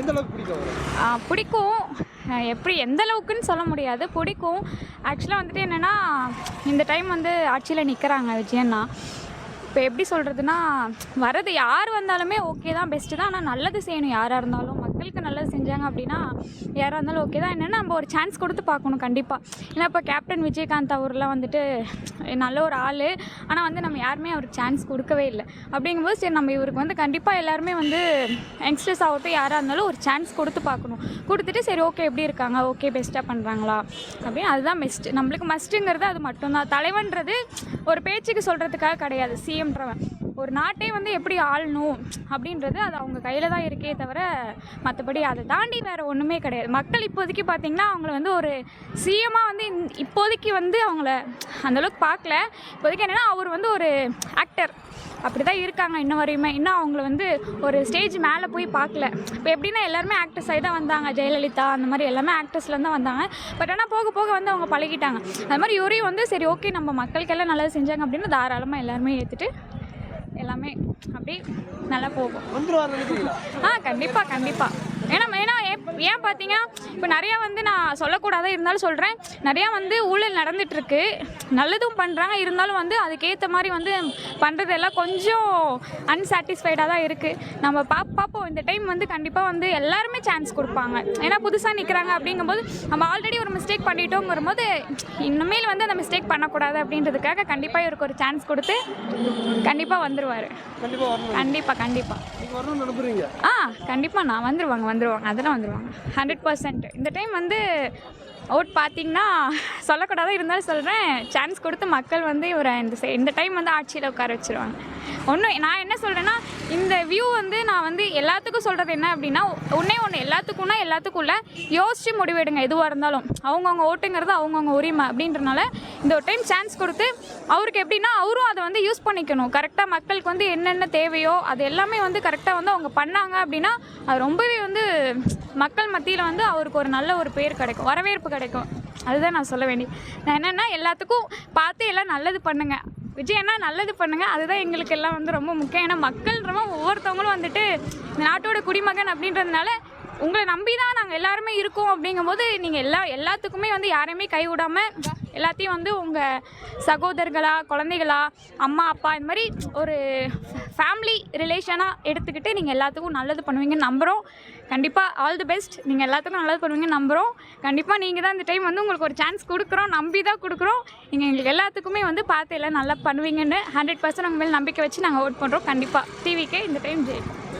எந்த அளவுக்கு பிடிக்கும் பிடிக்கும். எப்படி எந்த அளவுக்குன்னு சொல்ல முடியாது. பிடிக்கும். ஆக்சுவலாக வந்துட்டு என்னென்னா இந்த டைம் வந்து ஆட்சியில் நிற்கிறாங்க விஜயன்னா. இப்போ எப்படி சொல்கிறதுனா வரது யார் வந்தாலுமே ஓகே தான் பெஸ்ட்டு தான். ஆனால் நல்லது செய்யணும் யாராக இருந்தாலும் மக்களுக்கு நல்லது செஞ்சாங்க அப்படின்னா யாராக இருந்தாலும் ஓகே தான். என்னென்னா நம்ம ஒரு சான்ஸ் கொடுத்து பார்க்கணும் கண்டிப்பாக ஏன்னா இப்போ கேப்டன் விஜயகாந்த் அவர்லாம் வந்துட்டு நல்ல ஒரு ஆள். ஆனால் வந்து நம்ம யாருமே அவருக்கு சான்ஸ் கொடுக்கவே இல்லை. அப்படிங்கும்போது சரி நம்ம இவருக்கு வந்து கண்டிப்பாக எல்லாருமே வந்து யங்ஸ்டர்ஸ் ஆகட்டும் யாராக இருந்தாலும் ஒரு சான்ஸ் கொடுத்து பார்க்கணும். கொடுத்துட்டு சரி ஓகே எப்படி இருக்காங்க? ஓகே பெஸ்ட்டாக பண்ணுறாங்களா அப்படின்னு அதுதான் பெஸ்ட்டு நம்மளுக்கு மஸ்ட்டுங்கிறது அது மட்டும்தான். தலைவன்றது ஒரு பேச்சுக்கு சொல்கிறதுக்காக கிடையாது. சிஎம்ன்றவன் ஒரு நாட்டே வந்து எப்படி ஆளணும் அப்படின்றது அது அவங்க கையில் தான் இருக்கே தவிர மற்றபடி அதை தாண்டி வேறு ஒன்றுமே கிடையாது. மக்கள் இப்போதைக்கு பார்த்திங்கன்னா அவங்கள வந்து ஒரு சிஎமாக வந்து இப்போதைக்கு வந்து அவங்கள அந்தளவுக்கு பார்க்கல இப்போதைக்கு என்னென்னா அவர் வந்து ஒரு ஆக்டர் அப்படி தான் இருக்காங்க இன்ன வரையுமே. இன்னும் அவங்கள வந்து ஒரு ஸ்டேஜ் மேலே போய் பார்க்கல இப்போ எப்படின்னா எல்லாருமே ஆக்டர்ஸ் ஆகி தான் வந்தாங்க. ஜெயலலிதா அந்த மாதிரி எல்லாமே ஆக்டர்ஸ்லேருந்து தான் வந்தாங்க. பட் ஆனால் போக போக வந்து அவங்க பழகிட்டாங்க. அது மாதிரி இவரையும் வந்து சரி ஓகே நம்ம மக்களுக்கெல்லாம் நல்லது செஞ்சாங்க அப்படின்னு தாராளமாக எல்லாருமே ஏற்றுட்டு எல்லாமே அப்படி நல்லா போகும். ஆ கண்டிப்பாக கண்டிப்பாக ஏன்னா ஏன்னா ஏன் பார்த்தீங்கன்னா இப்போ நிறையா வந்து நான் சொல்லக்கூடாத? இருந்தாலும் சொல்கிறேன் நிறையா வந்து ஊழல் நடந்துகிட்ருக்கு நல்லதும் பண்ணுறாங்க இருந்தாலும் வந்து அதுக்கேற்ற மாதிரி வந்து பண்ணுறதெல்லாம் கொஞ்சம் அன்சாட்டிஸ்ஃபைடாக தான் இருக்குது நம்ம பா பார்ப்போம் இந்த டைம் வந்து கண்டிப்பாக வந்து எல்லாருமே சான்ஸ் கொடுப்பாங்க. ஏன்னா புதுசாக நிற்கிறாங்க அப்படிங்கும்போது நம்ம ஆல்ரெடி ஒரு மிஸ்டேக் பண்ணிட்டோங்கும் போது இனிமேல் வந்து அந்த மிஸ்டேக் பண்ணக்கூடாது அப்படின்றதுக்காக கண்டிப்பாக இவருக்கு ஒரு சான்ஸ் கொடுத்து கண்டிப்பாக வந்துடுவார் கண்டிப்பாக கண்டிப்பாக ஆ கண்டிப்பாக நான் வந்துடுவாங்க வந்துடுவாங்க அதெல்லாம் வந்துடுவாங்க ஹண்ட்ரட் பர்சன்ட். இந்த டைம் வந்து ஓட் பார்த்தீங்கன்னா சொல்லக்கூடாது இருந்தாலும் சொல்கிறேன் சான்ஸ் கொடுத்து மக்கள் வந்து இவரை இந்த இந்த டைம் வந்து ஆட்சியில் உட்கார வச்சிருவாங்க. ஒன்றும் நான் என்ன சொல்கிறேன்னா இந்த வியூ வந்து நான் வந்து எல்லாத்துக்கும் சொல்கிறது என்ன அப்படின்னா ஒன்றே ஒன்று எல்லாத்துக்கும்னா எல்லாத்துக்குள்ள யோசித்து முடிவெடுங்க எதுவாக இருந்தாலும். அவங்கவுங்க ஓட்டுங்கிறது அவங்கவுங்க உரிமை அப்படின்றனால இந்த ஒரு டைம் சான்ஸ் கொடுத்து அவருக்கு எப்படின்னா அவரும் அதை வந்து யூஸ் பண்ணிக்கணும். கரெக்டாக மக்களுக்கு வந்து என்னென்ன தேவையோ அது எல்லாமே வந்து கரெக்டாக வந்து அவங்க பண்ணாங்க அப்படின்னா அது ரொம்பவே வந்து மக்கள் மத்தியில் வந்து அவருக்கு ஒரு நல்ல ஒரு பேர் கிடைக்கும். வரவேற்பு கிடைக்கும். அதுதான் நான் சொல்ல வேண்டிய நான் என்னென்னா எல்லாத்துக்கும் பார்த்து எல்லாம் நல்லது பண்ணுங்கள் விஜயன்னா நல்லது பண்ணுங்கள் அதுதான் எங்களுக்கு எல்லாம் வந்து ரொம்ப முக்கியம். ஏன்னா மக்கள்ன்றவங்க ஒவ்வொருத்தவங்களும் வந்துட்டு இந்த நாட்டோட குடிமகன் அப்படின்றதுனால உங்களை நம்பி தான் நாங்கள் எல்லாருமே இருக்கோம் அப்படிங்கும்போது நீங்கள் எல்லா எல்லாத்துக்குமே வந்து யாரையுமே கைவிடாமல் எல்லாத்தையும் வந்து உங்கள் சகோதரர்களா குழந்தைகளா அம்மா அப்பா இந்த மாதிரி ஒரு ஃபேமிலி ரிலேஷனாக எடுத்துக்கிட்டு நீங்கள் எல்லாத்துக்கும் நல்லது பண்ணுவீங்கன்னு நம்புகிறோம் கண்டிப்பாக ஆல் தி பெஸ்ட் நீங்கள் எல்லாத்துக்கும் நல்லது பண்ணுவீங்கன்னு நம்புகிறோம் கண்டிப்பாக நீங்கள் தான் இந்த டைம் வந்து உங்களுக்கு ஒரு சான்ஸ் கொடுக்குறோம். நம்பி தான் கொடுக்குறோம். நீங்கள் எங்களுக்கு எல்லாத்துக்குமே வந்து பார்த்து எல்லாம் நல்லா பண்ணுவீங்கன்னு ஹண்ட்ரட் பர்சன்ட் உங்கள் மேலே நம்பிக்கை வச்சு நாங்கள் ஓட் பண்ணுறோம் கண்டிப்பாக டிவிக்கே இந்த டைம் ஜெயிக்கும்